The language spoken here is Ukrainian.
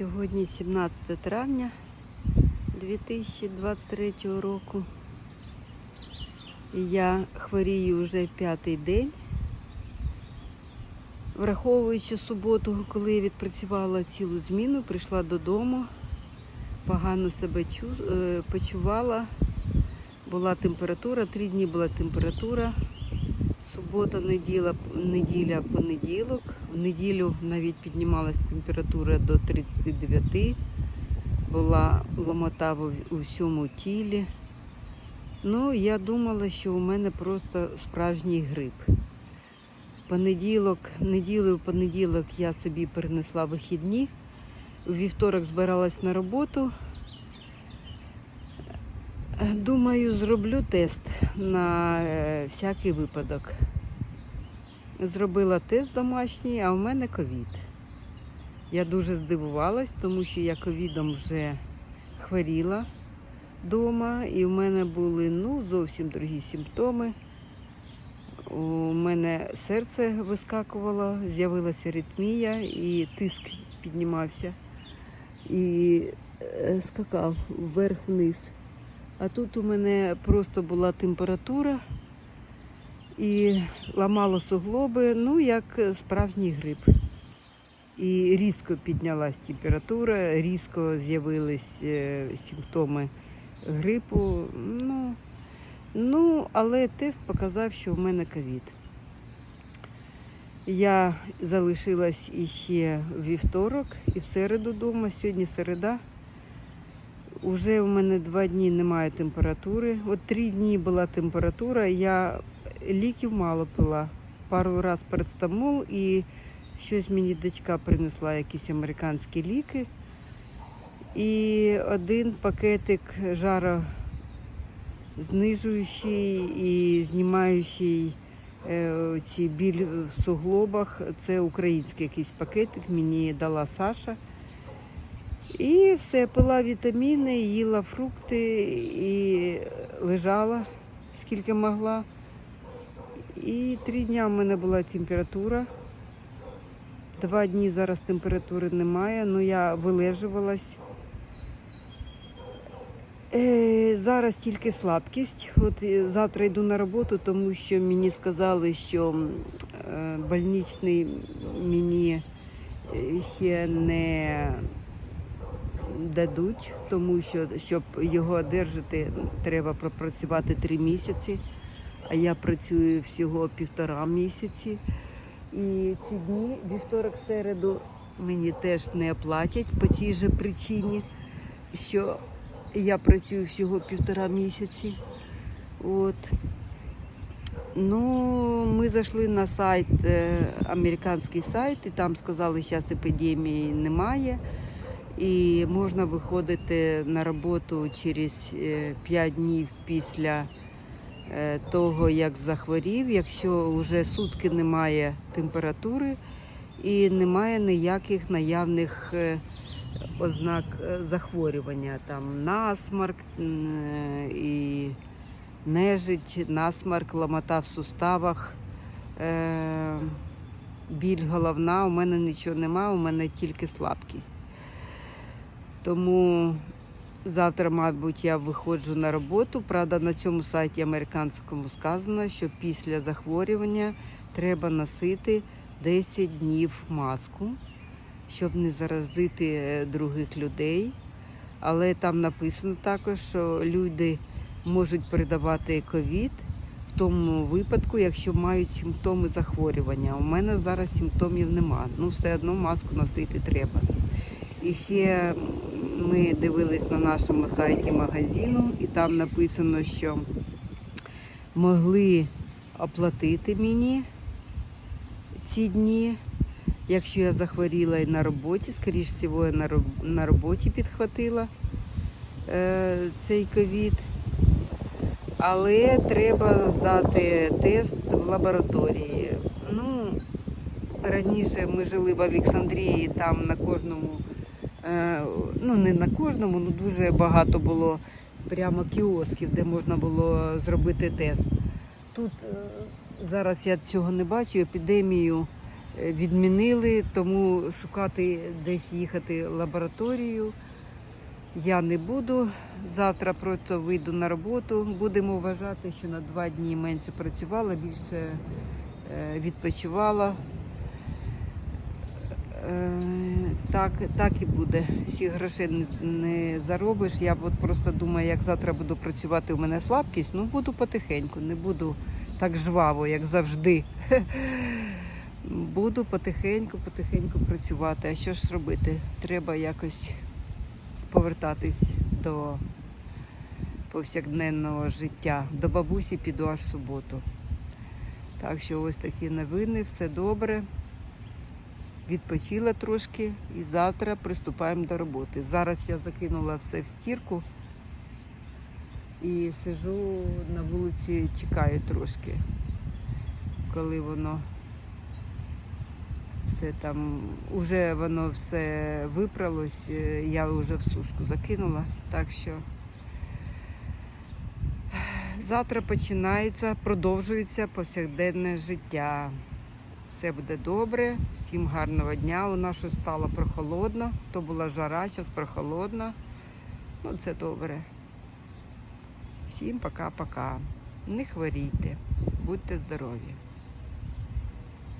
Сьогодні 17 травня 2023 року. Я хворію вже п'ятий день. Враховуючи суботу, коли я відпрацювала цілу зміну, прийшла додому, погано себе е, почувала. Була температура, три дні була температура. Субота, неділя, неділя, понеділок. В неділю навіть піднімалась температура до 39. Була ломота в- у всьому тілі. Ну, я думала, що у мене просто справжній грип. Понеділок, неділю, понеділок я собі перенесла вихідні. У вівторок збиралась на роботу. Думаю, зроблю тест на е, всякий випадок. Зробила тест домашній, а у мене ковід. Я дуже здивувалась, тому що я ковідом вже хворіла вдома, і в мене були ну, зовсім другі симптоми. У мене серце вискакувало, з'явилася аритмія і тиск піднімався і е, скакав вверх-вниз. А тут у мене просто була температура і ламало суглоби, ну як справжній грип. І різко піднялась температура, різко з'явились е, симптоми грипу. Ну, ну, але тест показав, що в мене ковід. Я залишилась іще вівторок і в середу вдома. Сьогодні середа. Уже у мене два дні немає температури. От три дні була температура, я ліків мало пила. Пару разів парацетамол і щось мені дочка принесла, якісь американські ліки. І один пакетик жарознижуючий і знімаючий е, ці біль в суглобах. Це український якийсь пакетик, мені дала Саша. І все, пила вітаміни, їла фрукти і лежала скільки могла. І три дні в мене була температура. Два дні зараз температури немає, але я вилежувалась. Е, зараз тільки слабкість. От е, завтра йду на роботу, тому що мені сказали, що е, больничний мені ще не дадуть, тому що щоб його одержати, треба пропрацювати три місяці, а я працюю всього півтора місяці. І ці дні, вівторок, середу, мені теж не платять по цій же причині, що я працюю всього півтора місяці. От. Ну, ми зайшли на сайт, е, американський сайт, і там сказали, що зараз епідемії немає. І можна виходити на роботу через 5 днів після е, того, як захворів, якщо вже сутки немає температури і немає ніяких наявних е, ознак е, захворювання, там насмарк е, і нежить, насмарк, ламота в суставах. е, Біль головна, у мене нічого немає, у мене тільки слабкість. Тому завтра, мабуть, я виходжу на роботу. Правда, на цьому сайті американському сказано, що після захворювання треба носити 10 днів маску, щоб не заразити е, других людей. Але там написано також, що люди можуть передавати ковід в тому випадку, якщо мають симптоми захворювання. У мене зараз симптомів нема. Ну, все одно маску носити треба. І ще ми дивились на нашому сайті магазину, і там написано, що могли оплатити мені ці дні, якщо я захворіла і на роботі, скоріш всього, я на роботі підхватила е, цей ковід. Але треба здати тест в лабораторії. Ну, раніше ми жили в Олександрії, там на кожному ну не на кожному, ну дуже багато було прямо кіосків, де можна було зробити тест. Тут е, зараз я цього не бачу, епідемію е, відмінили, тому шукати десь їхати лабораторію я не буду. Завтра просто вийду на роботу. Будемо вважати, що на два дні менше працювала, більше е, відпочивала. Так, так і буде. Всіх грошей не, не заробиш. Я от просто думаю, як завтра буду працювати, у мене слабкість, ну буду потихеньку, не буду так жваво, як завжди. Буду потихеньку, потихеньку працювати. А що ж робити? Треба якось повертатись до повсякденного життя. До бабусі піду аж в суботу. Так що ось такі новини, все добре. Відпочила трошки і завтра приступаємо до роботи. Зараз я закинула все в стірку і сижу на вулиці, чекаю трошки, коли воно все там, уже воно все випралось, е, я вже в сушку закинула. Так що завтра починається, продовжується повсякденне життя. Все буде добре, всім гарного дня. У нас щось стало прохолодно, то була жара, зараз прохолодно. Ну, це добре. Всім пока-пока. Не хворійте, будьте здорові.